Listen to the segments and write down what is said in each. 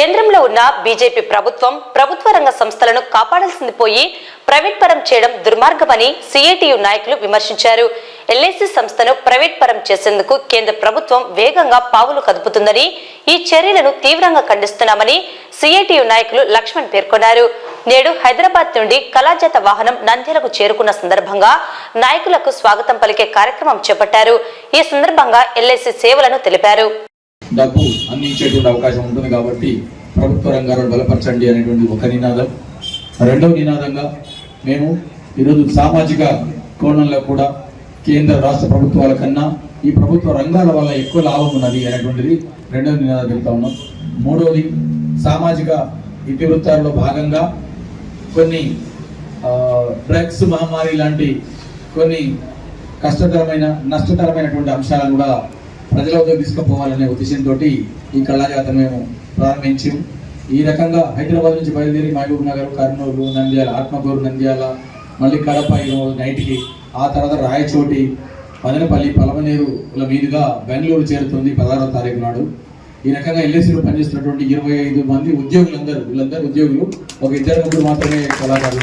కేంద్రంలో ఉన్న బీజేపీ ప్రభుత్వం ప్రభుత్వ రంగ సంస్థలను కాపాడాల్సింది పోయి ప్రైవేట్ పరం చేయడం దుర్మార్గమని సిఐటియు నాయకులు విమర్శించారు. ఎల్ఐసి సంస్థను ప్రైవేట్ పరం చేసేందుకు కేంద్ర ప్రభుత్వం వేగంగా పావులు కదుపుతుందని ఈ చర్యలను తీవ్రంగా ఖండిస్తున్నామని సిఐటియు నాయకులు లక్ష్మణ్ పేర్కొన్నారు. నేడు హైదరాబాద్ నుండి కళాజాత వాహనం నంద్యాలకు చేరుకున్న సందర్భంగా నాయకులకు స్వాగతం పలికే కార్యక్రమం చేపట్టారు. ఈ సందర్భంగా ఎల్ఐసి సేవలను తెలిపారు. డబ్బు అందించేటువంటి అవకాశం ఉంటుంది కాబట్టి ప్రభుత్వ రంగాలను బలపరచండి అనేటువంటి ఒక నినాదం. రెండవ నినాదంగా మేము ఈరోజు సామాజిక కోణంలో కూడా కేంద్ర రాష్ట్ర ప్రభుత్వాల కన్నా ఈ ప్రభుత్వ రంగాల వల్ల ఎక్కువ లాభం ఉన్నది అనేటువంటిది రెండవ నినాదం చెప్తా ఉన్నాం. మూడవది సామాజిక ఇతివృత్తాల్లో భాగంగా కొన్ని డ్రగ్స్ మహమ్మారి లాంటి కొన్ని కష్టతరమైన నష్టతరమైనటువంటి అంశాలను కూడా ప్రజల వద్దకు తీసుకుపోవాలనే ఉద్దేశంతో ఈ కళాజాత మేము ప్రారంభించాం. ఈ రకంగా హైదరాబాద్ నుంచి బయలుదేరి మహబూబ్ నగర్ కర్నూలు నంద్యాల ఆత్మకూరు నంద్యాల మళ్ళీ కడప ఈరోజు నైట్కి ఆ తర్వాత రాయచోటి మదనపల్లి పలమనేరుల మీదుగా బెంగళూరు చేరుతుంది పదహారవ తారీఖు నాడు. ఈ రకంగా ఎల్ఐసిలో పనిచేస్తున్నటువంటి ఇరవై ఐదు మంది ఉద్యోగులందరూ వీళ్ళందరూ ఉద్యోగులు ఒక ఇద్దరు ముగ్గురు మాత్రమే కళాకారులు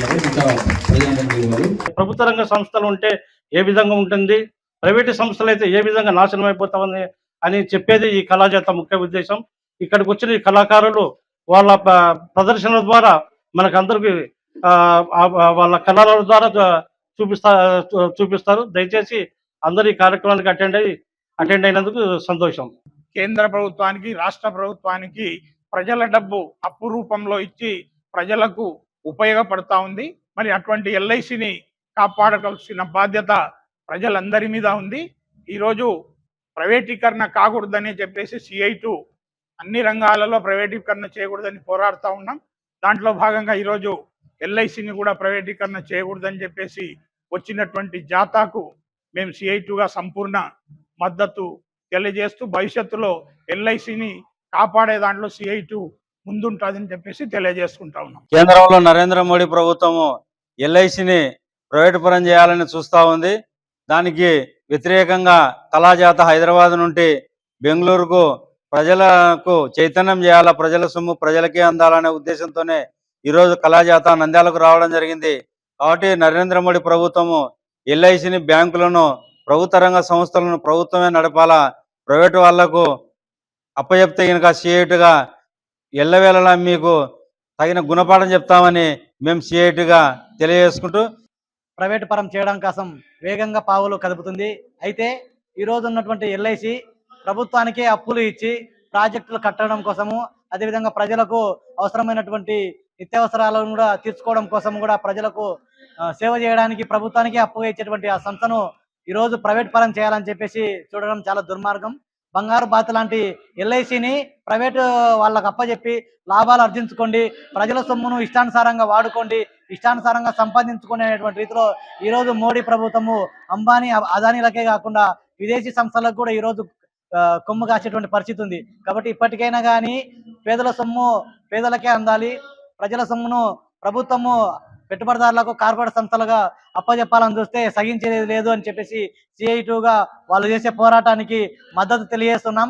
ప్రభుత్వ రంగ సంస్థలు ఉంటే ఏ విధంగా ఉంటుంది? ప్రైవేటు సంస్థలు అయితే ఏ విధంగా నాశనం అయిపోతామని అని చెప్పేది ఈ కళాజాత ముఖ్య ఉద్దేశం. ఇక్కడికి వచ్చిన ఈ కళాకారులు వాళ్ళ ప్రదర్శన ప్రదర్శనల ద్వారా మనకందరికి వాళ్ళ కళల ద్వారా చూపిస్తా చూపిస్తారు. దయచేసి అందరు ఈ కార్యక్రమానికి అటెండ్ అయ్యి అటెండ్ అయినందుకు సంతోషం. కేంద్ర ప్రభుత్వానికి రాష్ట్ర ప్రభుత్వానికి ప్రజల డబ్బు అప్పు రూపంలో ఇచ్చి ప్రజలకు ఉపయోగపడతా ఉంది. మరి అటువంటి ఎల్ఐసిని కాపాడవలసిన బాధ్యత ప్రజలందరి మీద ఉంది. ఈరోజు ప్రైవేటీకరణ కాకూడదని చెప్పేసి సిఐ అన్ని రంగాలలో ప్రైవేటీకరణ చేయకూడదని పోరాడుతూ ఉన్నాం. దాంట్లో భాగంగా ఈరోజు ఎల్ఐసిని కూడా ప్రైవేటీకరణ చేయకూడదని చెప్పేసి వచ్చినటువంటి జాతాకు మేము సిఐ గా సంపూర్ణ మద్దతు తెలియజేస్తూ భవిష్యత్తులో ఎల్ఐసిని కాపాడే దాంట్లో సిఐ ముందుంటుందని చెప్పేసి తెలియజేసుకుంటా ఉన్నాం. కేంద్రంలో నరేంద్ర మోడీ ప్రభుత్వము ఎల్ఐసిని ప్రైవేటు పరం చేయాలని చూస్తూ ఉంది. దానికి వ్యతిరేకంగా కళాజాత హైదరాబాద్ నుండి బెంగళూరుకు ప్రజలకు చైతన్యం చేయాలా ప్రజల సొమ్ము ప్రజలకే అందాలనే ఉద్దేశంతోనే ఈరోజు కళాజాత నంద్యాలకు రావడం జరిగింది. కాబట్టి నరేంద్ర మోడీ ప్రభుత్వము ఎల్ఐసిని బ్యాంకులను ప్రభుత్వ రంగ సంస్థలను ప్రభుత్వమే నడపాలా ప్రైవేటు వాళ్ళకు అప్పచెప్తే కనుక సిఐటుగా ఎల్లవేళలా మీకు తగిన గుణపాఠం చెప్తామని మేము సిఐటిగా తెలియజేసుకుంటూ ప్రైవేట్ పరం చేయడం కోసం వేగంగా పావులు కదుపుతుంది. అయితే ఈ ఉన్నటువంటి ఎల్ఐసి ప్రభుత్వానికే అప్పులు ఇచ్చి ప్రాజెక్టులు కట్టడం కోసము అదేవిధంగా ప్రజలకు అవసరమైనటువంటి నిత్యావసరాలను కూడా తీర్చుకోవడం కోసం కూడా ప్రజలకు సేవ చేయడానికి ప్రభుత్వానికి అప్పుగా ఇచ్చేటువంటి ఆ సంస్థను ఈ రోజు ప్రైవేట్ పరం చేయాలని చెప్పేసి చూడడం చాలా దుర్మార్గం. బంగారు బాత లాంటి ఎల్ఐసిని ప్రైవేటు వాళ్ళకు అప్పచెప్పి లాభాలు ఆర్జించుకోండి. ప్రజల సొమ్మును ఇష్టానుసారంగా వాడుకోండి. ఇష్టానుసారంగా సంపాదించుకునేటువంటి రీతిలో ఈరోజు మోడీ ప్రభుత్వము అంబానీ అదానీలకే కాకుండా విదేశీ సంస్థలకు కూడా ఈ రోజు కొమ్ము కాసేటువంటి పరిస్థితి ఉంది. కాబట్టి ఇప్పటికైనా కానీ పేదల సొమ్ము పేదలకే అందాలి. ప్రజల సొమ్మును ప్రభుత్వము పెట్టుబడిదారులకు కార్పొరేట్ సంస్థలుగా అప్పచెప్పాలని చూస్తే సహించేది లేదు అని చెప్పేసి సిఐ టూగా వాళ్ళు చేసే పోరాటానికి మద్దతు తెలియజేస్తున్నాం.